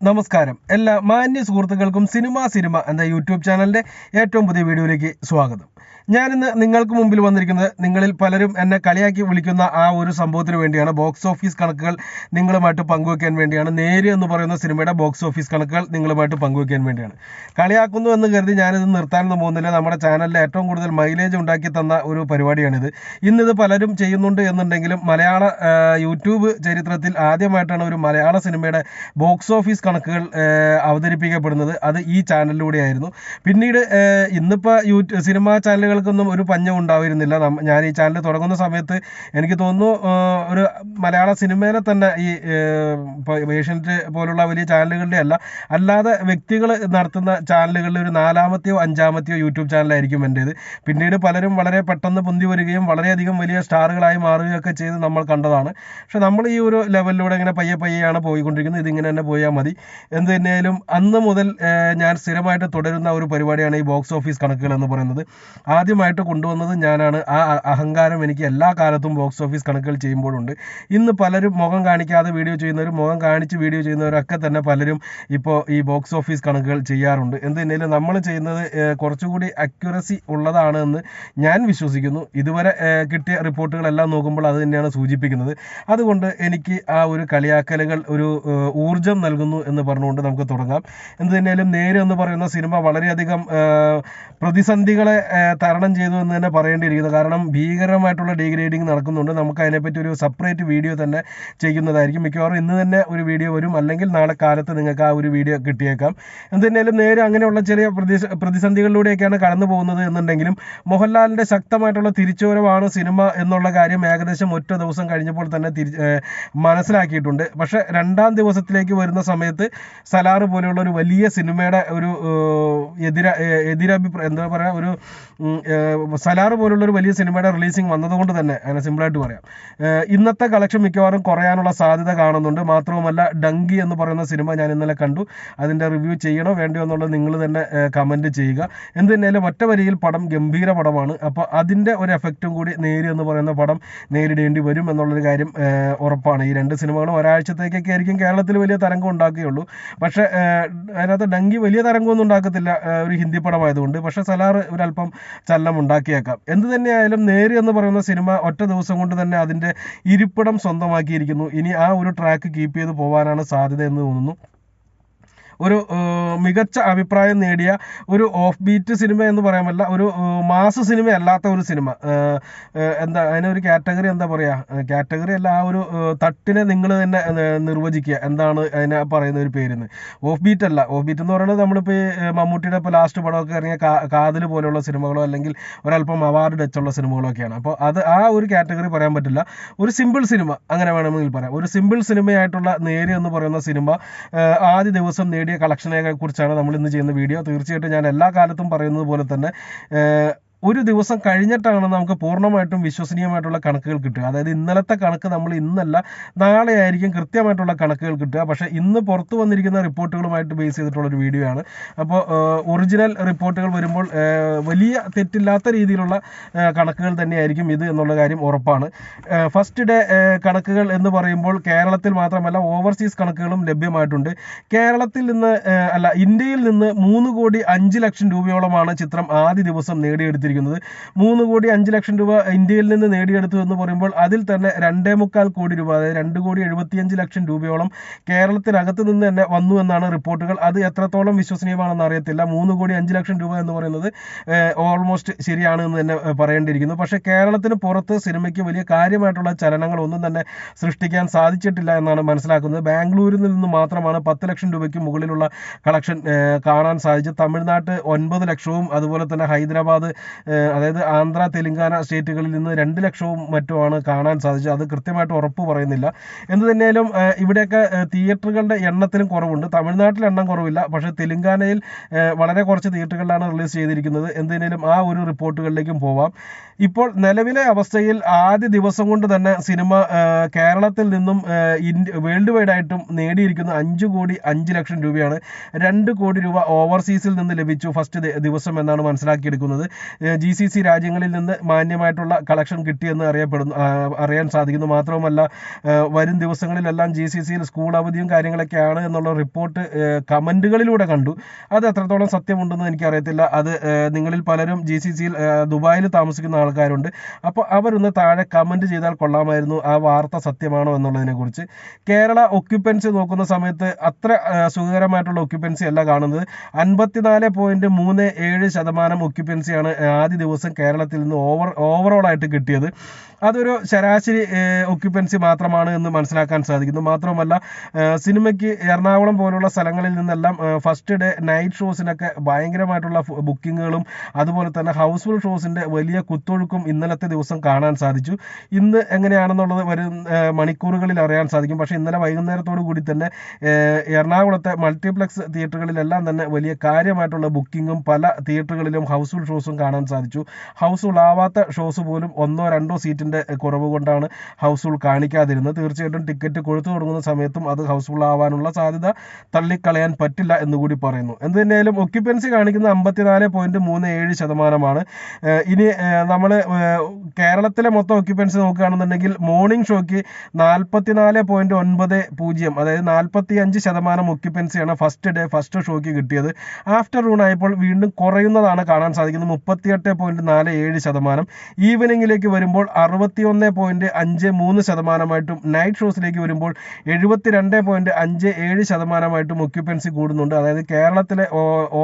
നമസ്കാരം. എല്ലാ മാന്യ സുഹൃത്തുക്കൾക്കും സിനിമ സിനിമ എന്ന യൂട്യൂബ് ചാനലിന്റെ ഏറ്റവും പുതിയ വീഡിയോയിലേക്ക് സ്വാഗതം. ഞാനിന്ന് നിങ്ങൾക്ക് മുമ്പിൽ വന്നിരിക്കുന്നത് നിങ്ങളിൽ പലരും എന്നെ കളിയാക്കി വിളിക്കുന്ന ആ ഒരു സംഭവത്തിന് വേണ്ടിയാണ്. ബോക്സ് ഓഫീസ് കണക്കുകൾ നിങ്ങളുമായിട്ട് പങ്കുവെക്കാൻ വേണ്ടിയാണ്. നേര് എന്ന് പറയുന്ന സിനിമയുടെ ബോക്സ് ഓഫീസ് കണക്കുകൾ നിങ്ങളുമായിട്ട് പങ്കുവെക്കാൻ വേണ്ടിയാണ്. കളിയാക്കുന്നു എന്ന് കരുതി ഞാനിത് നിർത്താനൊന്നും പോകുന്നില്ല. നമ്മുടെ ചാനലിൽ ഏറ്റവും കൂടുതൽ മൈലേജ് ഉണ്ടാക്കി തന്ന ഒരു പരിപാടിയാണിത്. ഇന്നിത് പലരും ചെയ്യുന്നുണ്ട് എന്നുണ്ടെങ്കിലും മലയാള യൂട്യൂബ് ചരിത്രത്തിൽ ആദ്യമായിട്ടാണ് ഒരു മലയാള സിനിമയുടെ ബോക്സ് ഓഫീസ് കണക്കുകൾ അവതരിപ്പിക്കപ്പെടുന്നത് അത് ഈ ചാനലിലൂടെയായിരുന്നു. പിന്നീട് ഇന്നിപ്പോ ഇന്നിപ്പോൾ യൂട്യൂബ് സിനിമാ ചാനലുകൾക്കൊന്നും ഒരു പഞ്ഞം ഉണ്ടായിരുന്നില്ല ഞാൻ ഈ ചാനൽ തുടങ്ങുന്ന സമയത്ത് എനിക്ക് തോന്നുന്നു ഒരു മലയാള സിനിമയിലെ തന്നെ ഈ ഏഷ്യന്റ് പോലുള്ള വലിയ ചാനലുകളുടെ അല്ല. അല്ലാതെ വ്യക്തികൾ നടത്തുന്ന ചാനലുകളിൽ ഒരു നാലാമത്തെയോ അഞ്ചാമത്തെയോ യൂട്യൂബ് ചാനലായിരിക്കും എന്റേത്. പിന്നീട് പലരും വളരെ പെട്ടെന്ന് പൊന്തി വരികയും വളരെയധികം വലിയ സ്റ്റാറുകളായി മാറുകയൊക്കെ ചെയ്ത് നമ്മൾ കണ്ടതാണ്. പക്ഷെ നമ്മൾ ഈ ഒരു ലെവലിലൂടെ ഇങ്ങനെ പയ്യെ പയ്യെയാണ് പോയിക്കൊണ്ടിരിക്കുന്നത്. ഇതിങ്ങനെ തന്നെ പോയാൽ മതി. എന്ത് തന്നെയായാലും അന്ന് മുതൽ ഞാൻ സ്ഥിരമായിട്ട് തുടരുന്ന ഒരു പരിപാടിയാണ് ഈ ബോക്സ് ഓഫീസ് കണക്കുകൾ എന്ന് പറയുന്നത്. ആദ്യമായിട്ട് കൊണ്ടുവന്നത് ഞാനാണ്. ആ അഹങ്കാരം എനിക്ക് എല്ലാ കാലത്തും ബോക്സ് ഓഫീസ് കണക്കുകൾ ചെയ്യുമ്പോഴുണ്ട്. ഇന്ന് പലരും മുഖം കാണിക്കാതെ വീഡിയോ ചെയ്യുന്നവരും മുഖം കാണിച്ച് വീഡിയോ ചെയ്യുന്നവരൊക്കെ തന്നെ പലരും ഇപ്പോൾ ഈ ബോക്സ് ഓഫീസ് കണക്കുകൾ ചെയ്യാറുണ്ട്. എന്ത് തന്നെയാലും നമ്മൾ ചെയ്യുന്നത് കുറച്ചുകൂടി അക്യുറസി ഉള്ളതാണ് എന്ന് ഞാൻ വിശ്വസിക്കുന്നു. ഇതുവരെ കിട്ടിയ റിപ്പോർട്ടുകളെല്ലാം നോക്കുമ്പോൾ അത് തന്നെയാണ് സൂചിപ്പിക്കുന്നത്. അതുകൊണ്ട് എനിക്ക് ആ ഒരു കളിയാക്കലുകൾ ഒരു ഊർജം നൽകുന്നു എന്ന് പറഞ്ഞുകൊണ്ട് നമുക്ക് തുടങ്ങാം. എന്ത് തന്നെയാലും നേര് എന്ന് പറയുന്ന സിനിമ വളരെയധികം പ്രതിസന്ധികളെ തരണം ചെയ്തു എന്ന് തന്നെ പറയേണ്ടിയിരിക്കുന്നു. കാരണം ഭീകരമായിട്ടുള്ള ഡീഗ്രേഡിങ് നടക്കുന്നുണ്ട്. നമുക്ക് അതിനെപ്പറ്റി ഒരു സെപ്പറേറ്റ് വീഡിയോ തന്നെ ചെയ്യുന്നതായിരിക്കും. മിക്കവാറും ഇന്ന് തന്നെ ഒരു വീഡിയോ വരും. അല്ലെങ്കിൽ നാളെ കാലത്ത് നിങ്ങൾക്ക് ആ ഒരു വീഡിയോ കിട്ടിയേക്കാം. എന്ത് തന്നെയാലും നേരെ അങ്ങനെയുള്ള ചെറിയ പ്രതി പ്രതിസന്ധികളിലൂടെയൊക്കെയാണ് കടന്നു പോകുന്നത് എന്നുണ്ടെങ്കിലും മോഹൻലാലിന്റെ ശക്തമായിട്ടുള്ള തിരിച്ചുവരവാണ് സിനിമ എന്നുള്ള കാര്യം ഏകദേശം ഒറ്റ ദിവസം കഴിഞ്ഞപ്പോൾ തന്നെ തിരി മനസ്സിലാക്കിയിട്ടുണ്ട്. പക്ഷേ രണ്ടാം ദിവസത്തിലേക്ക് വരുന്ന സമയത്ത് സലാറ് പോലെയുള്ള ഒരു വലിയ സിനിമയുടെ ഒരു എതിര എതിരഭിപ്രായം എന്താ പറയുക ഒരു ഉം, ഏഹ് സലാറ് പോലുള്ള ഒരു വലിയ സിനിമയുടെ റിലീസിങ് വന്നതുകൊണ്ട് തന്നെ അങ്ങനെ സിമ്പിളായിട്ട് പറയാം. ഇന്നത്തെ കളക്ഷൻ മിക്കവാറും കുറയാനുള്ള സാധ്യത കാണുന്നുണ്ട്. മാത്രവുമല്ല ഡങ്കി എന്ന് പറയുന്ന സിനിമ ഞാൻ ഇന്നലെ കണ്ടു. അതിന്റെ റിവ്യൂ ചെയ്യണോ വേണ്ടോ എന്നുള്ളത് നിങ്ങൾ തന്നെ കമന്റ് ചെയ്യുക. എന്ത് തന്നെയാലും ഒറ്റ വരിയിൽ പടം ഗംഭീര പടമാണ്. അപ്പോൾ അതിന്റെ ഒരു എഫക്റ്റും കൂടി നേരി എന്ന് പറയുന്ന പടം നേരിടേണ്ടി വരും എന്നുള്ളൊരു കാര്യം ഉറപ്പാണ്. ഈ രണ്ട് സിനിമകളും ഒരാഴ്ചത്തേക്കൊക്കെ ആയിരിക്കും കേരളത്തിൽ വലിയ തരംഗം ഉണ്ടാക്കുകയുള്ളൂ. പക്ഷേ അതിനകത്ത് ഡങ്കി വലിയ തരംഗമൊന്നും ഉണ്ടാക്കത്തില്ല ഒരു ഹിന്ദി പടമായതുകൊണ്ട്. പക്ഷേ സലാർ ഒരല്പം ചലനം ഉണ്ടാക്കിയേക്കാം. എന്ത് തന്നെയായാലും നേര് എന്ന് പറയുന്ന സിനിമ ഒറ്റ ദിവസം കൊണ്ട് തന്നെ അതിന്റെ ഇരിപ്പിടം സ്വന്തമാക്കിയിരിക്കുന്നു. ഇനി ആ ഒരു ട്രാക്ക് കീപ്പ് ചെയ്ത് പോകാനാണ് സാധ്യത എന്ന് തോന്നുന്നു. ഒരു മികച്ച അഭിപ്രായം നേടിയ ഒരു ഓഫ് ബീറ്റ് സിനിമ എന്ന് പറയാമല്ല ഒരു മാസ് സിനിമ അല്ലാത്ത ഒരു സിനിമ. എന്താ അതിനൊരു കാറ്റഗറി എന്താ പറയുക കാറ്റഗറി അല്ല ആ ഒരു തട്ടിനെ നിങ്ങൾ തന്നെ നിർവചിക്കുക. എന്താണ് അതിനെ പറയുന്ന ഒരു പേരെന്ന് ഓഫ് ബീറ്റ് അല്ല. ഓഫ് ബീറ്റ് എന്ന് പറയുന്നത് നമ്മളിപ്പോൾ മമ്മൂട്ടിയുടെ ഇപ്പോൾ ലാസ്റ്റ് പടമൊക്കെ ഇറങ്ങിയ കാതിൽ പോലെയുള്ള സിനിമകളോ അല്ലെങ്കിൽ ഒരല്പം അവാർഡ് ടച്ചുള്ള സിനിമകളൊക്കെയാണ് അപ്പോൾ അത് ആ ഒരു കാറ്റഗറി പറയാൻ പറ്റില്ല. ഒരു സിമ്പിൾ സിനിമ അങ്ങനെ വേണമെങ്കിൽ പറയാം. ഒരു സിമ്പിൾ സിനിമയായിട്ടുള്ള നേര് എന്ന് പറയുന്ന സിനിമ ആദ്യ ദിവസം നേടിയ കളക്ഷനെ കുറിച്ചാണ് നമ്മൾ ഇന്ന് ചെയ്യുന്ന വീഡിയോ തീർച്ചയായിട്ടും ഞാൻ എല്ലാ കാലത്തും പറയുന്നത് പോലെ തന്നെ ഒരു ദിവസം കഴിഞ്ഞിട്ടാണ് നമുക്ക് പൂർണമായിട്ടും വിശ്വസനീയമായിട്ടുള്ള കണക്കുകൾ കിട്ടുക. അതായത് ഇന്നലത്തെ കണക്ക് നമ്മൾ ഇന്നല്ല നാളെ ആയിരിക്കും കൃത്യമായിട്ടുള്ള കണക്കുകൾ കിട്ടുക. പക്ഷേ ഇന്ന് പുറത്തു വന്നിരിക്കുന്ന റിപ്പോർട്ടുകളുമായിട്ട് ബേസ് ചെയ്തിട്ടുള്ള ഒരു വീഡിയോ ആണ്. അപ്പോൾ ഒറിജിനൽ റിപ്പോർട്ടുകൾ വരുമ്പോൾ വലിയ തെറ്റില്ലാത്ത രീതിയിലുള്ള കണക്കുകൾ തന്നെയായിരിക്കും ഇത് എന്നുള്ള കാര്യം ഉറപ്പാണ്. ഫസ്റ്റ് ഡേ കണക്കുകൾ എന്ന് പറയുമ്പോൾ കേരളത്തിൽ മാത്രമല്ല ഓവർസീസ് കണക്കുകളും ലഭ്യമായിട്ടുണ്ട്. കേരളത്തിൽ നിന്ന് അല്ല ഇന്ത്യയിൽ നിന്ന് മൂന്ന് കോടി അഞ്ച് ലക്ഷം രൂപയോളമാണ് ചിത്രം ആദ്യ ദിവസം നേടിയെടുത്തിരിക്കുന്നത്. മൂന്ന് കോടി അഞ്ച് ലക്ഷം രൂപ ഇന്ത്യയിൽ നിന്ന് നേടിയെടുത്തു എന്ന് പറയുമ്പോൾ അതിൽ തന്നെ രണ്ടേ മുക്കാൽ കോടി രൂപ അതായത് രണ്ട് കോടി എഴുപത്തിയഞ്ച് ലക്ഷം രൂപയോളം കേരളത്തിനകത്ത് നിന്ന് തന്നെ വന്നു എന്നാണ് റിപ്പോർട്ടുകൾ. അത് എത്രത്തോളം വിശ്വസനീയമാണെന്ന് അറിയത്തില്ല. മൂന്ന് കോടി അഞ്ച് ലക്ഷം രൂപ എന്ന് പറയുന്നത് ഓൾമോസ്റ്റ് ശരിയാണ് എന്ന് തന്നെ പറയേണ്ടിയിരിക്കുന്നു. പക്ഷേ കേരളത്തിന് പുറത്ത് സിനിമയ്ക്ക് വലിയ കാര്യമായിട്ടുള്ള ചലനങ്ങൾ ഒന്നും തന്നെ സൃഷ്ടിക്കാൻ സാധിച്ചിട്ടില്ല എന്നാണ് മനസ്സിലാക്കുന്നത്. ബാംഗ്ലൂരിൽ നിന്ന് മാത്രമാണ് പത്ത് ലക്ഷം രൂപയ്ക്ക് മുകളിലുള്ള കളക്ഷൻ കാണാൻ സാധിച്ചത്. തമിഴ്നാട്ട് ഒൻപത് ലക്ഷവും അതുപോലെ തന്നെ ഹൈദരാബാദ് അതായത് ആന്ധ്ര തെലുങ്കാന സ്റ്റേറ്റുകളിൽ നിന്ന് രണ്ട് ലക്ഷവും മറ്റുമാണ് കാണാൻ സാധിച്ചത്. അത് കൃത്യമായിട്ട് ഉറപ്പ് പറയുന്നില്ല. എന്ത് തന്നെയാലും ഇവിടെയൊക്കെ തിയേറ്ററുകളുടെ എണ്ണത്തിലും കുറവുണ്ട്. തമിഴ്നാട്ടിൽ എണ്ണം കുറവില്ല. പക്ഷേ തെലുങ്കാനയിൽ വളരെ കുറച്ച് തിയേറ്ററുകളിലാണ് റിലീസ് ചെയ്തിരിക്കുന്നത്. എന്തിനേലും ആ ഒരു റിപ്പോർട്ടുകളിലേക്കും പോവാം. ഇപ്പോൾ നിലവിലെ അവസ്ഥയിൽ ആദ്യ ദിവസം കൊണ്ട് തന്നെ സിനിമ കേരളത്തിൽ നിന്നും ഇന്ത്യ വേൾഡ് വൈഡ് ആയിട്ടും നേടിയിരിക്കുന്ന അഞ്ച് കോടി അഞ്ച് ലക്ഷം രൂപയാണ് രണ്ട് കോടി രൂപ ഓവർസീസിൽ നിന്ന് ലഭിച്ചു ഫസ്റ്റ് ദിവസം എന്നാണ് മനസ്സിലാക്കിയെടുക്കുന്നത്. ജി സി സി രാജ്യങ്ങളിൽ നിന്ന് മാന്യമായിട്ടുള്ള കളക്ഷൻ കിട്ടിയെന്ന് അറിയപ്പെടുന്നു അറിയാൻ സാധിക്കുന്നു. മാത്രവുമല്ല വരും ദിവസങ്ങളിലെല്ലാം ജി സി സിയിൽ സ്കൂൾ അവധിയും കാര്യങ്ങളൊക്കെയാണ് എന്നുള്ള റിപ്പോർട്ട് കമന്റുകളിലൂടെ കണ്ടു. അത് എത്രത്തോളം സത്യമുണ്ടെന്ന് എനിക്കറിയത്തില്ല. അത് നിങ്ങളിൽ പലരും ജി സി സിയിൽ ദുബായിൽ താമസിക്കുന്ന ആൾക്കാരുണ്ട്. അപ്പോൾ അവരൊന്ന് താഴെ കമന്റ് ചെയ്താൽ കൊള്ളാമായിരുന്നു ആ വാർത്ത സത്യമാണോ എന്നുള്ളതിനെക്കുറിച്ച്. കേരള ഒക്യുപ്പൻസി നോക്കുന്ന സമയത്ത് അത്ര സുഖകരമായിട്ടുള്ള ഒക്യുപ്പൻസി അല്ല കാണുന്നത്. അൻപത്തിനാല് പോയിന്റ് മൂന്ന് ഏഴ് ശതമാനം ഒക്യുപ്പൻസിയാണ് ആദ്യ ദിവസം കേരളത്തിൽ നിന്ന് ഓവർ ഓവറോൾ ആയിട്ട് കിട്ടിയത് അതൊരു ശരാശരി ഒക്യുപ്പൻസി മാത്രമാണ് എന്ന് മനസ്സിലാക്കാൻ സാധിക്കുന്നു. മാത്രമല്ല സിനിമയ്ക്ക് എറണാകുളം പോലുള്ള സ്ഥലങ്ങളിൽ നിന്നെല്ലാം ഫസ്റ്റ് ഡേ നൈറ്റ് ഷോസിനൊക്കെ ഭയങ്കരമായിട്ടുള്ള ബുക്കിങ്ങുകളും അതുപോലെ തന്നെ ഹൗസ്ഫുൾ ഷോസിന്റെ വലിയ കുത്തൊഴുക്കും ഇന്നലത്തെ ദിവസം കാണാൻ സാധിച്ചു. ഇന്ന് എങ്ങനെയാണെന്നുള്ളത് വരും മണിക്കൂറുകളിൽ അറിയാൻ സാധിക്കും. പക്ഷേ ഇന്നലെ വൈകുന്നേരത്തോടു കൂടി തന്നെ എറണാകുളത്തെ മൾട്ടിപ്ലക്സ് തിയേറ്ററുകളിലെല്ലാം തന്നെ വലിയ കാര്യമായിട്ടുള്ള ബുക്കിങ്ങും പല തിയേറ്ററുകളിലും ഹൗസ്ഫുൾ ഷോസും കാണാൻ സാധിച്ചു. ഹൗസ്ഫുൾ ആവാത്ത ഷോസ് പോലും ഒന്നോ രണ്ടോ സീറ്റിന്റെ കുറവ് കൊണ്ടാണ് ഹൗസ്ഫുൾ കാണിക്കാതിരുന്നത്. തീർച്ചയായിട്ടും ടിക്കറ്റ് കൊടുത്തു തുടങ്ങുന്ന സമയത്തും അത് ഹൗസ്ഫുൾ ആവാനുള്ള സാധ്യത തള്ളിക്കളയാൻ പറ്റില്ല എന്ന് കൂടി പറയുന്നു. എന്ത് തന്നെയായാലും ഒക്യുപ്പൻസി കാണിക്കുന്ന അമ്പത്തിനാല് പോയിന്റ് മൂന്ന് ഏഴ് ശതമാനമാണ്. ഇനി നമ്മൾ കേരളത്തിലെ മൊത്തം ഒക്യുപ്പൻസി നോക്കുകയാണെന്നുണ്ടെങ്കിൽ മോർണിംഗ് ഷോയ്ക്ക് നാൽപ്പത്തിനാല് പോയിന്റ് ഒൻപത് പൂജ്യം അതായത് നാൽപ്പത്തി അഞ്ച് ശതമാനം ഒക്യുപ്പൻസിയാണ് ഫസ്റ്റ് ഡേ ഫസ്റ്റ് ഷോയ്ക്ക് കിട്ടിയത്. ആഫ്റ്റർനൂൺ ആയപ്പോൾ വീണ്ടും കുറയുന്നതാണ് കാണാൻ സാധിക്കുന്നത്. മുപ്പത്തിയെട്ട് പോയിന്റ് നാല് ഏഴ് ശതമാനം. ഈവനിങ്ങിലേക്ക് വരുമ്പോൾ അറുപത്തിയൊന്ന് പോയിന്റ് അഞ്ച് മൂന്ന് ശതമാനമായിട്ടും നൈറ്റ് ഷോസിലേക്ക് വരുമ്പോൾ എഴുപത്തിരണ്ട് പോയിന്റ് അഞ്ച് ഏഴ് ശതമാനമായിട്ടും ഒക്യുപ്പൻസി കൂടുന്നുണ്ട്. അതായത് കേരളത്തിലെ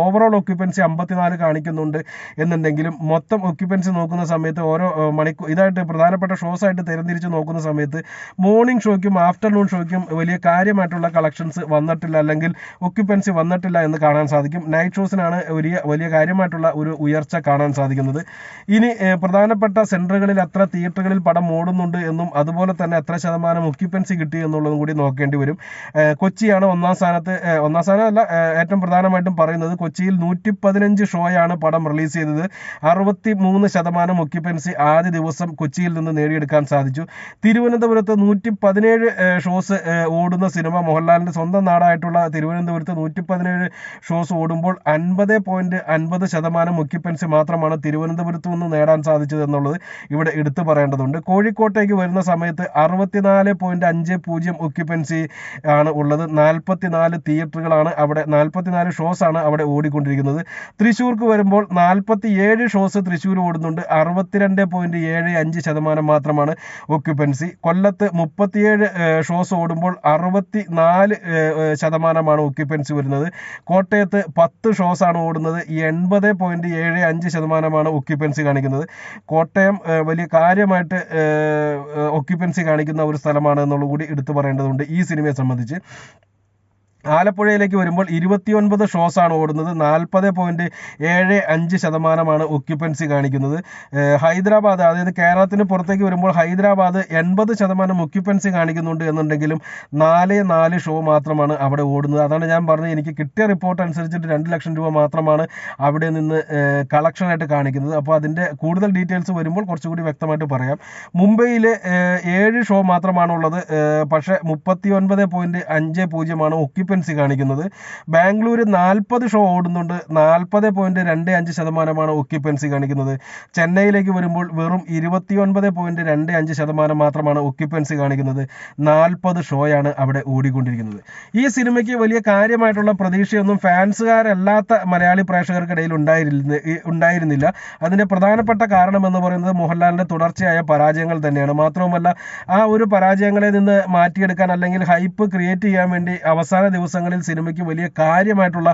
ഓവറോൾ ഒക്യുപ്പൻസി അമ്പത്തിനാല് കാണിക്കുന്നുണ്ട് എന്നുണ്ടെങ്കിലും മൊത്തം ഒക്യുപ്പൻസി നോക്കുന്ന സമയത്ത് ഓരോ മണിക്കൂർ ഇതായിട്ട് പ്രധാനപ്പെട്ട ഷോസ് ആയിട്ട് തരംതിരിച്ച് നോക്കുന്ന സമയത്ത് മോർണിംഗ് ഷോയ്ക്കും ആഫ്റ്റർനൂൺ ഷോയ്ക്കും വലിയ കാര്യമായിട്ടുള്ള കളക്ഷൻസ് വന്നിട്ടില്ല അല്ലെങ്കിൽ ഒക്യുപ്പൻസി വന്നിട്ടില്ല എന്ന് കാണാൻ സാധിക്കും. നൈറ്റ് ഷോസിനാണ് വലിയ വലിയ കാര്യമായിട്ടുള്ള ഒരു ഉയർച്ച കാണാൻ സാധിക്കുന്നത്. ഇനി പ്രധാനപ്പെട്ട സെന്ററുകളിൽ അത്ര തിയേറ്ററുകളിൽ പടം ഓടുന്നുണ്ട് എന്നും അതുപോലെ തന്നെ എത്ര ശതമാനം ഒക്യുപ്പൻസി കിട്ടി എന്നുള്ളതും കൂടി നോക്കേണ്ടി വരും. കൊച്ചിയാണ് ഒന്നാം സ്ഥാനത്ത് ഒന്നാം സ്ഥാനമല്ല ഏറ്റവും പ്രധാനമായിട്ടും പറയുന്നത് കൊച്ചിയിൽ നൂറ്റി പതിനഞ്ച് ഷോയാണ് പടം റിലീസ് ചെയ്തത്. അറുപത്തി മൂന്ന് ശതമാനം ഒക്യുപ്പൻസി ആദ്യ ദിവസം കൊച്ചിയിൽ നിന്ന് നേടിയെടുക്കാൻ സാധിച്ചു. തിരുവനന്തപുരത്ത് നൂറ്റി പതിനേഴ് ഷോസ് ഓടുന്ന സിനിമ. മോഹൻലാലിന്റെ സ്വന്തം നാടായിട്ടുള്ള തിരുവനന്തപുരത്ത് നൂറ്റി പതിനേഴ് ഷോസ് ഓടുമ്പോൾ അൻപത് പോയിന്റ് അൻപത് ശതമാനം ഒക്യുപ്പൻസി മാത്രമാണ് തിരുവനന്തപുരത്ത് നിന്ന് നേടാൻ സാധിച്ചത് എന്നുള്ളത് ഇവിടെ എടുത്തു പറയേണ്ടതുണ്ട്. കോഴിക്കോട്ടേക്ക് വരുന്ന സമയത്ത് അറുപത്തിനാല് പോയിന്റ് അഞ്ച് പൂജ്യം ഒക്യുപ്പൻസി ആണ് ഉള്ളത്. നാൽപ്പത്തിനാല് തിയേറ്ററുകളാണ് അവിടെ നാൽപ്പത്തിനാല് ഷോസ് ആണ് അവിടെ ഓടിക്കൊണ്ടിരിക്കുന്നത്. തൃശ്ശൂർക്ക് വരുമ്പോൾ നാൽപ്പത്തി ഏഴ് ഷോസ് തൃശ്ശൂർ ഓടുന്നുണ്ട്. അറുപത്തിരണ്ട് പോയിന്റ് ഏഴ് അഞ്ച് ശതമാനം മാത്രമാണ് ഒക്യുപ്പൻസി കൊല്ലത്ത് മുപ്പത്തിയേഴ് ഷോസ് ഓടുമ്പോൾ അറുപത്തി നാല് ശതമാനമാണ് ഒക്യുപ്പൻസി വരുന്നത്. കോട്ടയത്ത് പത്ത് ഷോസ് ആണ് ഓടുന്നത്. എൺപത് പോയിന്റ് ഏഴ് അഞ്ച് ശതമാനമാണ് ഒക്യുപ്പൻസി കാണിക്കുന്നത്. കോട്ടയം വലിയ കാര്യമായിട്ട് ഒക്യുപ്പൻസി കാണിക്കുന്ന ഒരു സ്ഥലമാണ് എന്നുള്ളത് കൂടി എടുത്തു പറയേണ്ടതുണ്ട് ഈ സിനിമയെ സംബന്ധിച്ച്. ആലപ്പുഴയിലേക്ക് വരുമ്പോൾ ഇരുപത്തിയൊൻപത് ഷോസ് ആണ് ഓടുന്നത്. നാൽപ്പത് പോയിന്റ് ഏഴ് അഞ്ച് ശതമാനമാണ് ഒക്യുപ്പൻസി കാണിക്കുന്നത്. ഹൈദരാബാദ് അതായത് കേരളത്തിന് പുറത്തേക്ക് വരുമ്പോൾ ഹൈദരാബാദ് എൺപത് ശതമാനം ഒക്യുപ്പൻസി കാണിക്കുന്നുണ്ട് എന്നുണ്ടെങ്കിലും നാല് നാല് ഷോ മാത്രമാണ് അവിടെ ഓടുന്നത്. അതാണ് ഞാൻ പറഞ്ഞത്. എനിക്ക് കിട്ടിയ റിപ്പോർട്ട് അനുസരിച്ചിട്ട് രണ്ട് ലക്ഷം രൂപ മാത്രമാണ് അവിടെ നിന്ന് കളക്ഷനായിട്ട് കാണിക്കുന്നത്. അപ്പോൾ അതിന്റെ കൂടുതൽ ഡീറ്റെയിൽസ് വരുമ്പോൾ കുറച്ചുകൂടി വ്യക്തമായിട്ട് പറയാം. മുംബൈയിൽ ഏഴ് ഷോ മാത്രമാണുള്ളത്. പക്ഷേ മുപ്പത്തി ഒൻപത് പോയിന്റ് അഞ്ച് പൂജ്യമാണ് ഒക്യുപ്പൻസി കാണിക്കുന്നത്. ബാംഗ്ലൂർ നാൽപ്പത് ഷോ ഓടുന്നുണ്ട്. നാൽപ്പത് പോയിന്റ് രണ്ട് അഞ്ച് ശതമാനമാണ് ഒക്യുപ്പൻസി കാണിക്കുന്നത്. ചെന്നൈയിലേക്ക് വരുമ്പോൾ വെറും ഇരുപത്തിയൊൻപത് പോയിന്റ് രണ്ട് അഞ്ച് ശതമാനം മാത്രമാണ് ഒക്യുപ്പൻസി കാണിക്കുന്നത്. നാൽപ്പത് ഷോയാണ് അവിടെ ഓടിക്കൊണ്ടിരിക്കുന്നത്. ഈ സിനിമയ്ക്ക് വലിയ കാര്യമായിട്ടുള്ള പ്രതീക്ഷയൊന്നും ഫാൻസുകാരല്ലാത്ത മലയാളി പ്രേക്ഷകർക്കിടയിൽ ഉണ്ടായിരുന്നില്ല ഈ- ഉണ്ടായിരുന്നില്ല. അതിന്റെ പ്രധാനപ്പെട്ട കാരണം എന്ന് പറയുന്നത് മോഹൻലാലിന്റെ തുടർച്ചയായ പരാജയങ്ങൾ തന്നെയാണ്. മാത്രവുമല്ല ആ ഒരു പരാജയങ്ങളെ നിന്ന് മാറ്റിയെടുക്കാൻ അല്ലെങ്കിൽ ഹൈപ്പ് ക്രിയേറ്റ് ചെയ്യാൻ വേണ്ടി അവസാന ദിവസങ്ങളിൽ സിനിമയ്ക്ക് വലിയ കാര്യമായിട്ടുള്ള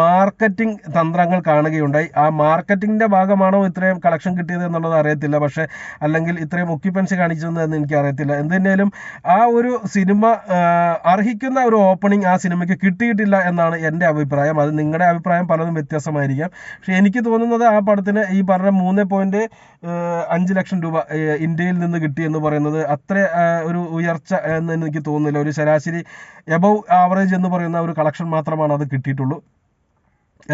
മാർക്കറ്റിംഗ് തന്ത്രങ്ങൾ കാണുകയുണ്ടായി. ആ മാർക്കറ്റിംഗിന്റെ ഭാഗമാണോ ഇത്രയും കളക്ഷൻ കിട്ടിയത് എന്നുള്ളത് അറിയത്തില്ല. പക്ഷേ അല്ലെങ്കിൽ ഇത്രയും ഒക്യുപ്പൻസി കാണിച്ചതെന്ന് എനിക്ക് അറിയത്തില്ല എന്തിനേലും ആ ഒരു സിനിമ അർഹിക്കുന്ന ഒരു ഓപ്പണിംഗ് ആ സിനിമയ്ക്ക് കിട്ടിയിട്ടില്ല എന്നാണ് എന്റെ അഭിപ്രായം. അത് നിങ്ങളുടെ അഭിപ്രായം പലതും വ്യത്യാസമായിരിക്കാം. പക്ഷേ എനിക്ക് തോന്നുന്നത് ആ പടത്തിന് ഈ പറഞ്ഞ മൂന്ന് പോയിന്റ് അഞ്ച് ലക്ഷം രൂപ ഇന്ത്യയിൽ നിന്ന് കിട്ടി എന്ന് പറയുന്നത് അത്ര ഒരു ഉയർച്ച എന്ന് എനിക്ക് തോന്നുന്നില്ല. ഒരു ശരാശരി എബവ് ആവറേജ് എന്ന് പറയുന്ന ഒരു കളക്ഷൻ മാത്രമാണ് അത് കിട്ടിയിട്ടുള്ളൂ.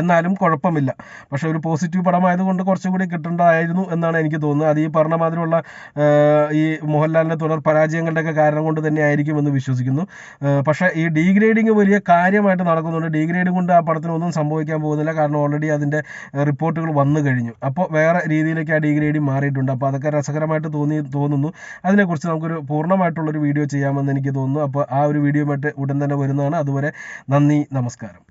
എന്നാലും കുഴപ്പമില്ല. പക്ഷേ ഒരു പോസിറ്റീവ് പടമായതുകൊണ്ട് കുറച്ചുകൂടി കിട്ടേണ്ടതായിരുന്നു എന്നാണ് എനിക്ക് തോന്നുന്നത്. അത് ഈ പറഞ്ഞ മാതിരിയുള്ള ഈ മോഹൻലാലിന്റെ തുടർ പരാജയങ്ങളുടെയൊക്കെ കാരണം കൊണ്ട് തന്നെ ആയിരിക്കും എന്ന് വിശ്വസിക്കുന്നു. പക്ഷേ ഈ ഡീഗ്രേഡിങ് വലിയ കാര്യമായിട്ട് നടക്കുന്നുണ്ട്. ഡീഗ്രേഡ് കൊണ്ട് ആ പടത്തിന് ഒന്നും സംഭവിക്കാൻ പോകുന്നില്ല. കാരണം ഓൾറെഡി അതിന്റെ റിപ്പോർട്ടുകൾ വന്നു കഴിഞ്ഞു. അപ്പോൾ വേറെ രീതിയിലേക്ക് ആ ഡീഗ്രേഡിങ് മാറിയിട്ടുണ്ട്. അപ്പോൾ അതൊക്കെ രസകരമായിട്ട് തോന്നി തോന്നുന്നു. അതിനെക്കുറിച്ച് നമുക്കൊരു പൂർണമായിട്ടുള്ളൊരു വീഡിയോ ചെയ്യാമെന്ന് എനിക്ക് തോന്നുന്നു. അപ്പോൾ ആ ഒരു വീഡിയോയുമായിട്ട് ഉടൻ തന്നെ വരുന്നതാണ്. അതുവരെ നന്ദി നമസ്കാരം.